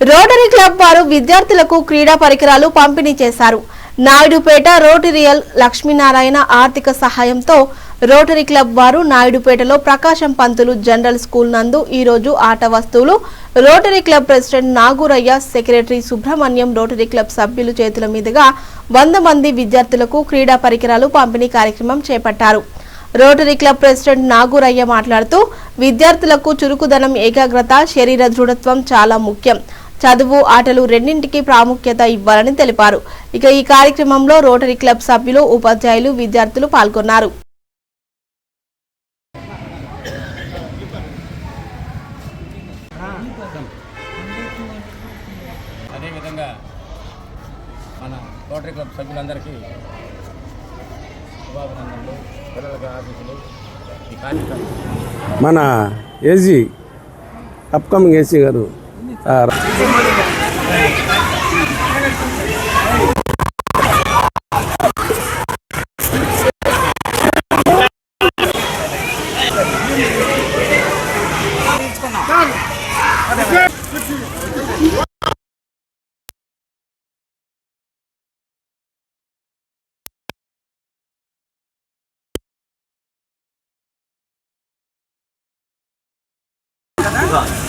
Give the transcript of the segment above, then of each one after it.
Rotary club వారు విద్యార్థులకు క్రీడా పరికరాలు పంపిణీ చేశారు. నాయుడుపేట రోటరియల్ లక్ష్మీనారాయణ ఆర్థిక సహాయంతో రోటరీ క్లబ్ వారు నాయుడుపేటలో ప్రకాశం పంతులు జనరల్ స్కూల్ నందు ఈరోజు ఆట వస్తువులు Rotary Club president Nagooraiah secretary Subrahmanyam Rotary Club సభ్యులు చేతుల మీదుగా వంద మంది విద్యార్థులకు క్రీడా పరికరాలు పంపిణీ కార్యక్రమం చేపట్టారు. రోటరీ క్లబ్ ప్రెసిడెంట్ నాగూరయ్య మాట్లాడుతూ విద్యార్థులకు చురుకుదనం ఏకాగ్రత శరీర దృఢత్వం చాలా ముఖ్యం. చదువు ఆటలు రెండింటికి ప్రాముఖ్యత ఇవ్వాలని తెలిపారు. ఇక ఈ కార్యక్రమంలో రోటరీ క్లబ్ సభ్యులు ఉపాధ్యాయులు విద్యార్థులు పాల్గొన్నారు. అదేవిధంగా మన రోటరీ క్లబ్ సభ్యులందరికీ మన ఏజీ అప్కమింగ్ ఏసీ గారు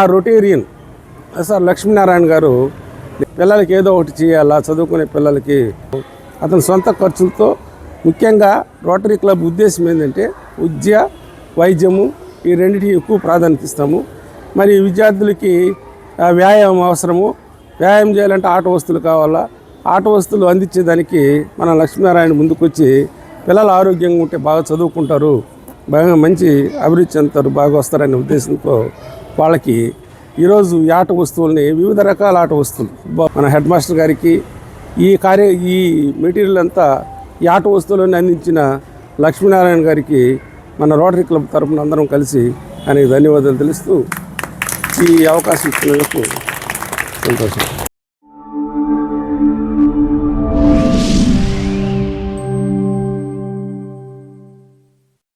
ఆ రొటేరియన్ సార్ లక్ష్మీనారాయణ గారు పిల్లలకి ఏదో ఒకటి చేయాలా చదువుకునే పిల్లలకి. అతని సొంత ఖర్చులతో ముఖ్యంగా రోటరీ క్లబ్ ఉద్దేశం ఏంటంటే విద్య వైద్యము ఈ రెండింటికి ఎక్కువ ప్రాధాన్యత ఇస్తాము. మరి విద్యార్థులకి వ్యాయామం అవసరము. వ్యాయామం చేయాలంటే ఆట వస్తువులు కావాలా? ఆట వస్తువులు అందించేదానికి మన లక్ష్మీనారాయణ ముందుకొచ్చి పిల్లలు ఆరోగ్యంగా ఉంటే బాగా చదువుకుంటారు. బాగా మంచి అభివృద్ధి చెందుతారు బాగా వస్తారనే ఉద్దేశంతో వాళ్ళకి ఈరోజు ఈ ఆట వస్తువుల్ని వివిధ రకాల ఆట వస్తువులు. మన హెడ్ మాస్టర్ గారికి ఈ కార్య ఈ మెటీరియల్ అంతా ఈ ఆట వస్తువులను అందించిన లక్ష్మీనారాయణ గారికి మన రోటరీ క్లబ్ తరఫున అందరం కలిసి ఆయనకి ధన్యవాదాలు తెలుస్తూ ఈ అవకాశం ఇచ్చినందుకు సంతోషం.